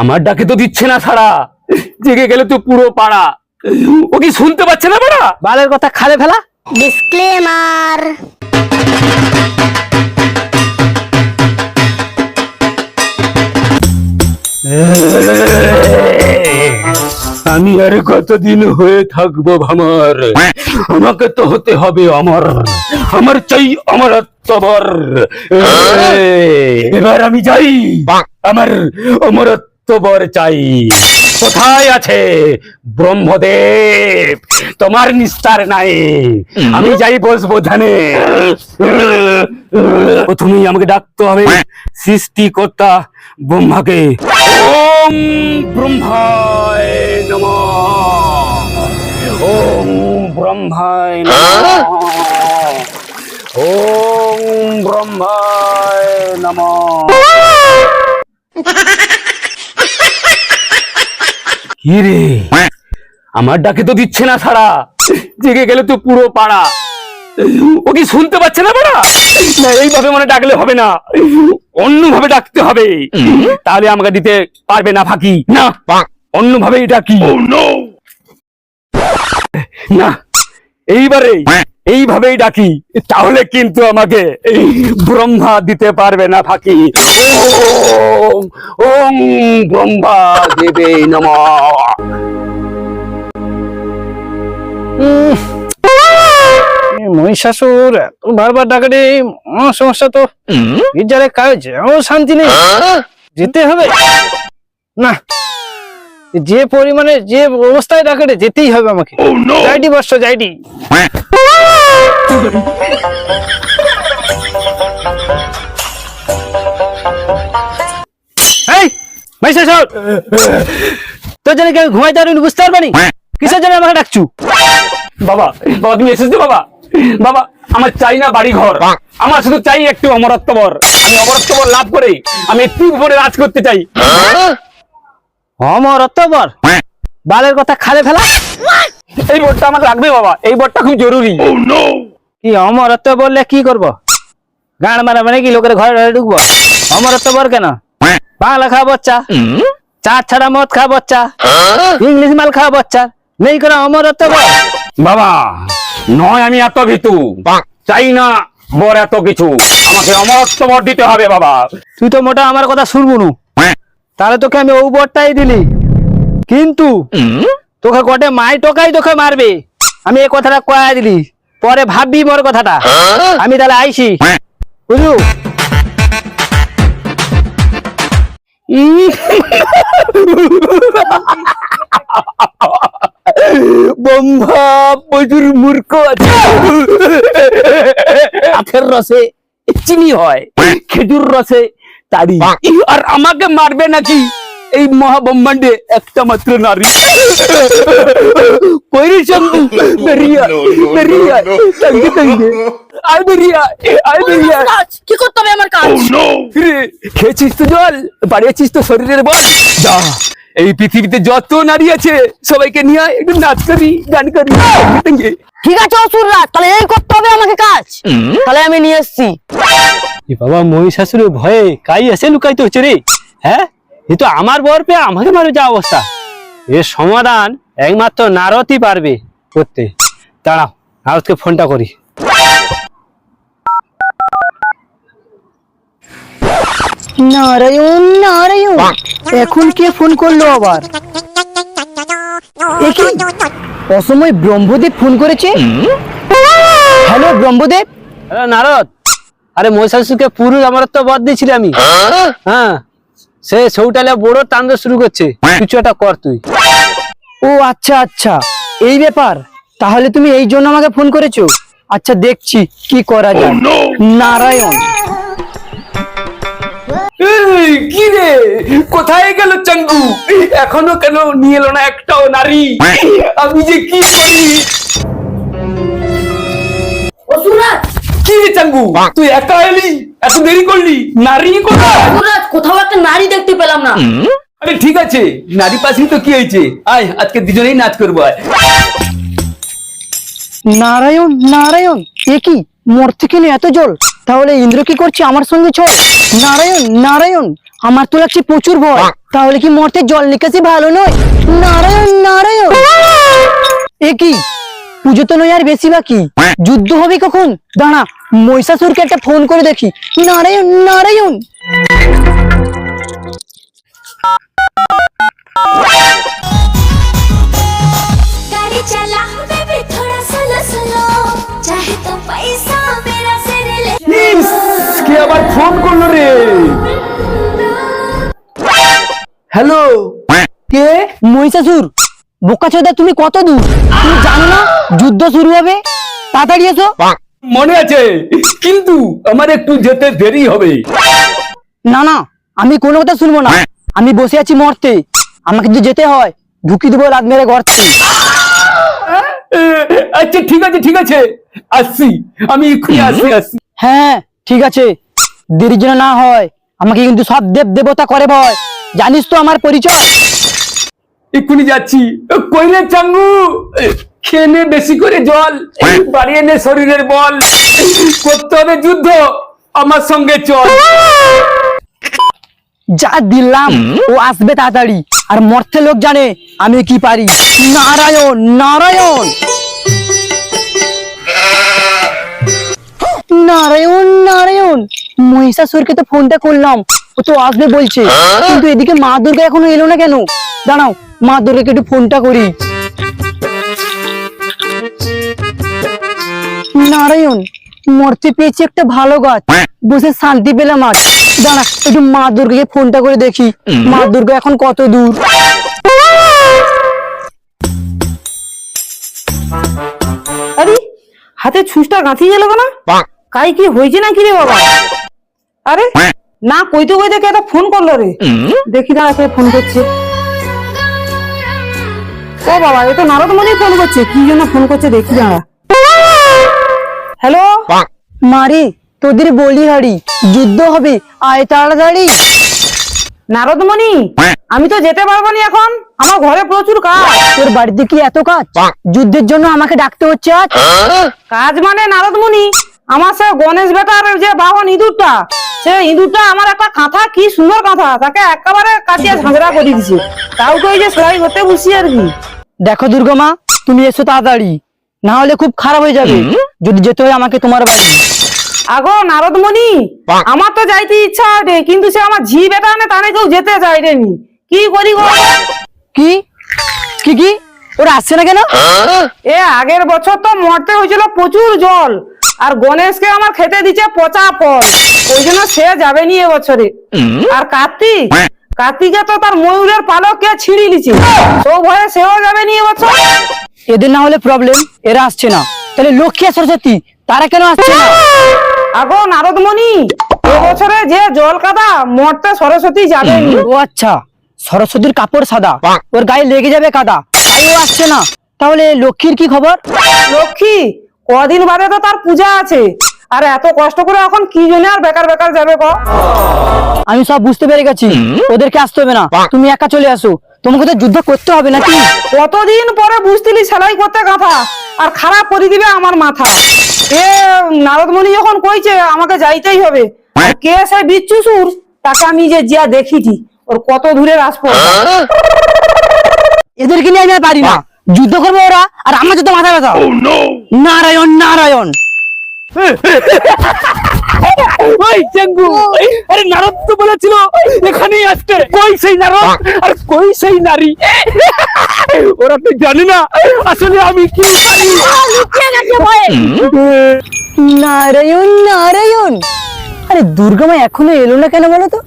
আমার ডাকে তো দিচ্ছে না সারা। জেগে গেলে তো পুরো পাড়া। ও কি শুনতে পাচ্ছে না পাড়া? বালের কথা খালে ফেলা। ডিসক্লেমার। আমি আর কতদিন হয়ে থাকব ভামার? আমাকে তো হতে হবে আমার আমার চাই আমার আত্মবর এবার আমি যাই। আমার অমরত্ববর চাই। কোথায় আছে ব্রহ্মদেব? তোমার নিস্তার নাই। আমি যাই বসবো ধানে প্রথমেই আমাকে ডাকতে হবে সৃষ্টিকর্তা ব্রহ্মাকে। ওম ব্রহ্মায় নম। ওম ব্রহ্মায় নম। ওম ব্রহ্মায় নম। কি রে? আমার ডাকে তো দিচ্ছে না সারা। জেগে গেলে তো পুরো পাড়া। ও কি শুনতে পাচ্ছে না পাড়া না এইভাবে মানে ডাকলে হবে না। অন্যভাবে ডাকতে হবে। তাহলে আমাকে দিতে পারবে না ফাঁকি। না অন্যভাবে এটা কি না এইবারে এইভাবেই ডাকি তাহলে কিন্তু আমাকে এই ব্রহ্মা দিতে পারবে না ফাঁকি। ওম ব্রহ্মা দেবে নমঃ। মহিষাসুর এত বারবার ডাকাডি সমস্যা তো। কাজ শান্তি নেই। যেতে হবে। না। যে পরিমাণে যে অবস্থায় ডাকাডে যেতেই হবে আমাকে। বর্ষ মহিষাসুর তোর জন্য ঘুমাইতে বুঝতে পারবানি কিসের জন্য আমাকে ডাকছু? বাবা বাবা তুমি এসেছ বাবা। বাবা আমার চাই না বাড়ি ঘর আমার শুধু চাই একটু অমরত্ববর আমি অমরত্ববর লাভ করে আমি একটু উপরে রাজ করতে চাই। অমর অত্তবর বালের কথা খালে ফেলা। এই বরটা আমাকে লাগবে বাবা এই বরটা খুব জরুরি। কি অমরত্ব বললে কি করব? গান মারা মানে কি লোকের ঘরে ঘরে ঢুকবো? অমরত্ব বল কেন? বাংলা খাওয়া বাচ্চা। চা ছাড়া মদ খাওয়া বাচ্চা। ইংলিশ মাল খাওয়া বাচ্চা। নেই করে অমরত্ব বল বাবা নয় আমি এত ভীতু। চাই না বর এত কিছু। আমাকে অমরত্ববর দিতে হবে বাবা। তুই তো মোটা আমার কথা শুনব নু। তাহলে তোকে আমি ও বরটাই দিলি। কিন্তু তোকে কটে মাই টোকাই তোকে মারবে। আমি এই কথাটা কয়া দিলি। পরে ভাববি মোর কথাটা। আমি তাহলে আইসি বুঝু বম্ভা প্রচুর মূর্খ আছে। আখের রসে চিনি হয়। খেজুর রসে তারি আর আমাকে মারবে নাকি? এই মহাব্রহ্মাণ্ডে একটা মাত্র নারী। কইরে শম্ভু বেরিয়া বেরিয়া তঙ্গে তঙ্গে আয় বেরিয়া আয় বেরিয়া কাজ কি করতে হবে আমার কাজ? রে খেয়েছিস তো জল বাড়িয়েছিস তো শরীরের বল। যা এই পৃথিবীতে যত নারী আছে সবাইকে নিয়ে আয়, একটু নাচ করি গান করি তঙ্গে তঙ্গে ঠিক আছে অসুররাজ তাহলে এই করতে হবে আমাকে কাজ। তাহলে আমি নিয়ে এসেছি। এ বাবা মহিষাসুরের ভয়ে কাই এসে লুকাইতে হচ্ছে রে? হ্যাঁ? এ তো আমার বর পেয়ে আমাকে মারে যা অবস্থা। এর সমাধান একমাত্র নারদই পারবে করতে। দাঁড়াও নারদকে ফোনটা করি। নারায়ণ নারায়ণ এখন কে ফোন করল আবার? অসময় ব্রহ্মদেব ফোন করেছে? হ্যালো ব্রহ্মদেব। হ্যালো নারদ। আরে মহিষাসুরকে পুরুষ আমার তো বদ দিয়েছিলি আমি। হ্যাঁ? সে সৌটালে বড় টান্দ শুরু করছে। কিছু একটা কর তুই। ও আচ্ছা আচ্ছা। এই ব্যাপার? তাহলে তুমি এই জন্য আমাকে ফোন করেছ? আচ্ছা দেখছি কি করা যায়। নারায়ণ। কি রে? কোথায় গেল চাঙ্গু? এখনও কেন নিয়ে এলো না একটাও নারী? আমি যে কি করি? কি রে চাঙ্গু। তুই একা এলি এত দেরি করলি নারী কোথায়? যুবরাজ কোথাও একটা নারী দেখতে পেলাম না। আরে ঠিক আছে নারী পাশি তো কি হয়েছে? আয় আজকে দুজনেই নাচ করব আয়। নারায়ণ নারায়ণ এ কি? মরতে কেন এত জল? তাহলে ইন্দ্র কি করছে আমার সঙ্গে চল? নারায়ণ নারায়ণ আমার তো লাগছে প্রচুর ভয়। তাহলে কি মরতে জল নিকাশি ভালো নয়? নারায়ণ নারায়ণ! এ কি? পুজো তো নয় আর বেশি বাকি। হ্যাঁ। যুদ্ধ হবে কখন? দাঁড়া মহিষাসুরকে একটা ফোন করে দেখি। নারায়ণ নারায়ণ! কে আবার ফোন করল রে? হ্যালো? হ্যাঁ। কে? মহিষাসুর। বোকা চোদা তুমি কত দূর? তুমি জানো না? যুদ্ধ শুরু হবে? তাড়াতাড়ি এসো। মনে আছে? কিন্তু আমার একটু যেতে দেরি হবে। না না আমি কোনো কথা শুনব না। আমি বসে আছি মরতে। আমাকে যদি যেতে হয়। ঢুকি দেবো রাত মেরে গড়তে আচ্ছা ঠিক আছে ঠিক আছে। আসছি। আমি এক্ষুনি আসছি আসছি। হ্যাঁ ঠিক আছে। দেরি যেন না হয়। আমাকে কিন্তু সব দেব দেবতা করে ভয়। জানিস তো আমার পরিচয়? এক্ষুনি যাচ্ছি। কইলে চাঙ্গু? খেয়ে বেশি করে জল। বাড়িয়ে নে শরীরের বল। করতে হবে যুদ্ধ। আমার সঙ্গে চল। যা দিলাম ও আসবে তাড়াতাড়ি। আর মর্থে লোক জানে আমি কি পারি। নারায়ণ নারায়ণ! নারায়ণ নারায়ণ। মহিষাসুরকে তো ফোনটা করলাম। ও তো আসবে বলছে। কিন্তু এদিকে মা দুর্গা এখনও এলো না কেন? দাঁড়াও মা দুর্গাকে একটু ফোনটা করি। নারায়ণ মরতে পেয়েছি একটা ভালো গাছ। বসে শান্তি পেলাম আজ দাঁড়া একটু মা দুর্গাকে ফোনটা করে দেখি। মা দুর্গা এখন কত দূর? আরে হাতে ছুঁচটা গাঁথি গেল কেন? কাই কি হয়েছে নাকি রে বাবা? আরে না কইতে কইতে কে ফোন করল রে? দেখি দাঁড়া কে ফোন করছে। ও বাবা এ তো নারদ মনি ফোন করছে। কি জন্য ফোন করছে দেখি দাঁড়া। হ্যালো মারি তোদের বলি হাড়ি যুদ্ধ হবে আয় তাড়াতাড়ি। নারদমণি আমি তো যেতে পারব না এখন। আমার ঘরে প্রচুর কাজ। তোর বাড়িতে কি এত কাজ? যুদ্ধের জন্য আমাকে ডাকতে হচ্ছে আজ? কাজ মানে নারদমণি আমার সে গণেশ বেটার যে বাহন ইঁদুরটা সে ইঁদুরটা আমার একটা কাঁথা কি সুন্দর কাঁথা তাকে একেবারে কাটিয়ে ঝাঁঝরা করে দিছে কাউকে ওই যে সেলাই হতে বসি আর কি। দেখো দুর্গা মা তুমি এসো তাড়াতাড়ি না হলে খুব খারাপ হয়ে যাবে। যদি যেতে হয় আমাকে তোমার বাড়ি। আগো নারদমণি আমার তো যাইতে ইচ্ছা আছে কিন্তু সে আমার ঝি বেটা না তানে কেউ যেতে চাই রে নি। কি করি গো? কি? কি কি? ওরা আসছে না কেন? এ আগের বছর তো মরতে হয়েছিল প্রচুর জল। আর গণেশকে আমার খেতে দিচ্ছে পচা ফল। ওই জন্য সে যাবে নি এবছরে। আর কার্তিক? কার্তিকে তো তার ময়ূরের পালক কে ছিঁড়ি লিছে তো ভয়ে সেও যাবে নি এবছর। এদের না হলে প্রবলেম এরা আসছে না। তাহলে লক্ষ্মী আর সরস্বতী তারা কেন আসছে না? আগো নারদমণি এবছরে যে জল কাদা মরতে সরস্বতী যাবে নি। ও আচ্ছা সরস্বতীর কাপড় সাদা ওর গায়ে লেগে যাবে কাদা তাই ও আসছে না। তাহলে লক্ষ্মীর কি খবর? লক্ষ্মী কদিন বাদে তো তার পূজা আছে। আর এত কষ্ট করে এখন কি জন্য আর বেকার বেকার যাবে গো আমি সব বুঝতে পেরে গেছি। ওদেরকে আসতে হবে না। তুমি একা চলে আসো। তোমাকে তো যুদ্ধ করতে হবে নাকি? কতদিন পরে বুঝতিলি সেলাই করতে কথা আর খারাপ করে দিবে আমার মাথা। এ নারদমণি যখন কইছে আমাকে যাইতেই হবে। কে সে বিচ্ছু সুর? তাকে আমি যে যা দেখিছি ওর কত দূরে আসব এদেরকে নিয়ে আমি পারি না। যুদ্ধ করব ওরা আর আমার যুদ্ধ মাথা ব্যথা। নারায়ণ নারায়ণ। ওই চাঙ্গু আরে নারদ তো বলেছিল এখানেই আসতে। কই সেই নারদ? আর কই সেই নারী? ওরা তো জানে না আসলে আমি কি? নারায়ণ নারায়ণ। আরে দুর্গা মা এখনও এলো না কেন বলো তো?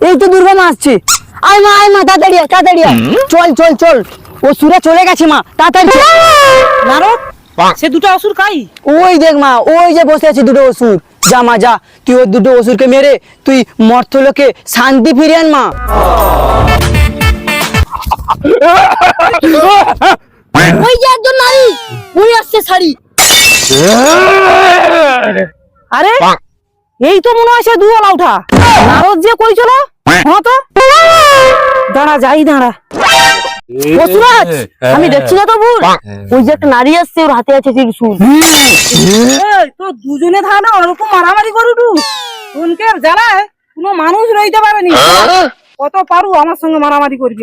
এই তো দুর্গা মা আসছে। আয় মা আয় মা তাড়াতাড়ি আয়, তাড়াতাড়ি আয়। চল চল চল। ও সুরে চলে গেছে মা। তাড়াতাড়ি। নারদ সে দুটো অসুর কাই ওই দেখ মা ওই যে বসে আছে দুটো অসুর। যা মা যা। তুই ওই দুটো অসুরকে মেরে তুই মর্থলোকে শান্তি ফিরিয়ে আন মা। ওই যে একজন নারী উনি আসছে শাড়ি। আরে এই তো মনে হয় সে দুয়ালা উঠা। নারদ যে কইছিল হ্যাঁ। তো? দাঁড়া যাই দাঁড়া। বসুরাজ আমি দেখছি না তো ভুল। ওই যে একটা নারী আসছে ওর হাতে আছে এই, তো দুজনে থাকলে ওরকম মারামারি করু উনকে জ্বালায় কোনো মানুষ রইতে পারেনি কত পারু আমার সঙ্গে মারামারি করবি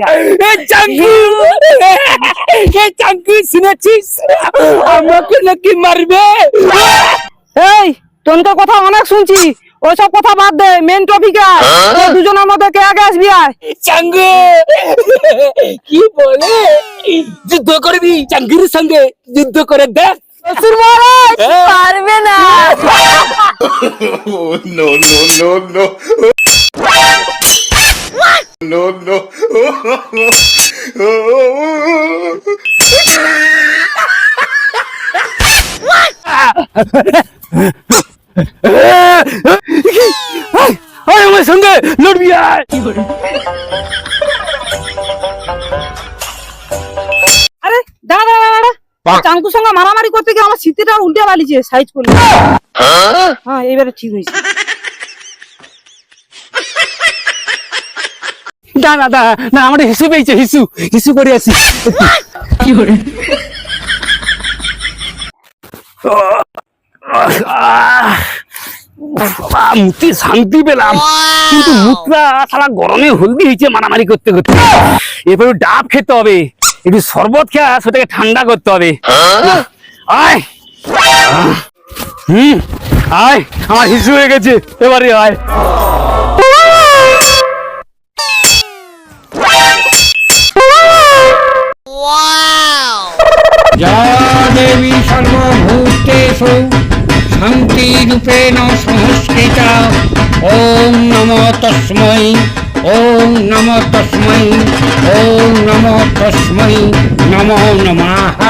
শুনেছিস? আমাকে নাকি মারবে? এই তোনকে কথা অনেক শুনছি। ওইসব কথা বাদ দে মেন টপিকে দুজনের মধ্যে কে আগে আসবি আয়? চাঙ্গু। কি বলে? যুদ্ধ করবি চাঙ্গুর সঙ্গে যুদ্ধ করে দেখ। শ্বশুর মহারাজ পারবে না। Oh. আয় আমার সঙ্গে লড়বি আয় আরে দাঁড়া দাঁড়া। দাঁড়া চাঙ্কুর সঙ্গে মারামারি করতে গিয়ে আমার স্মৃতিটা উল্টে বালিছে সাইজ করলে। হ্যাঁ? এবারে ঠিক হয়েছে। না না না না আমার হিসু পেয়েছে হিসু হিসু করে আসি। বাবা মুতি শান্তি পেলাম। কিন্তু মুতরা সারা গরমে হলদি হয়েছে মারামারি করতে করতে। এরপরে ডাব খেতে হবে। একটু শরবত খেয়া সেটাকে ঠান্ডা করতে হবে। আয়। হুম আয় আমার হিসু হয়ে গেছে। এবারে আয়। দেবী সর্বভূতেষু রূপেণ সংস্কৃতা। ওম নম তস্মৈ ওম নম তস্মৈ ওম নম তস্মৈ নমো নমাহ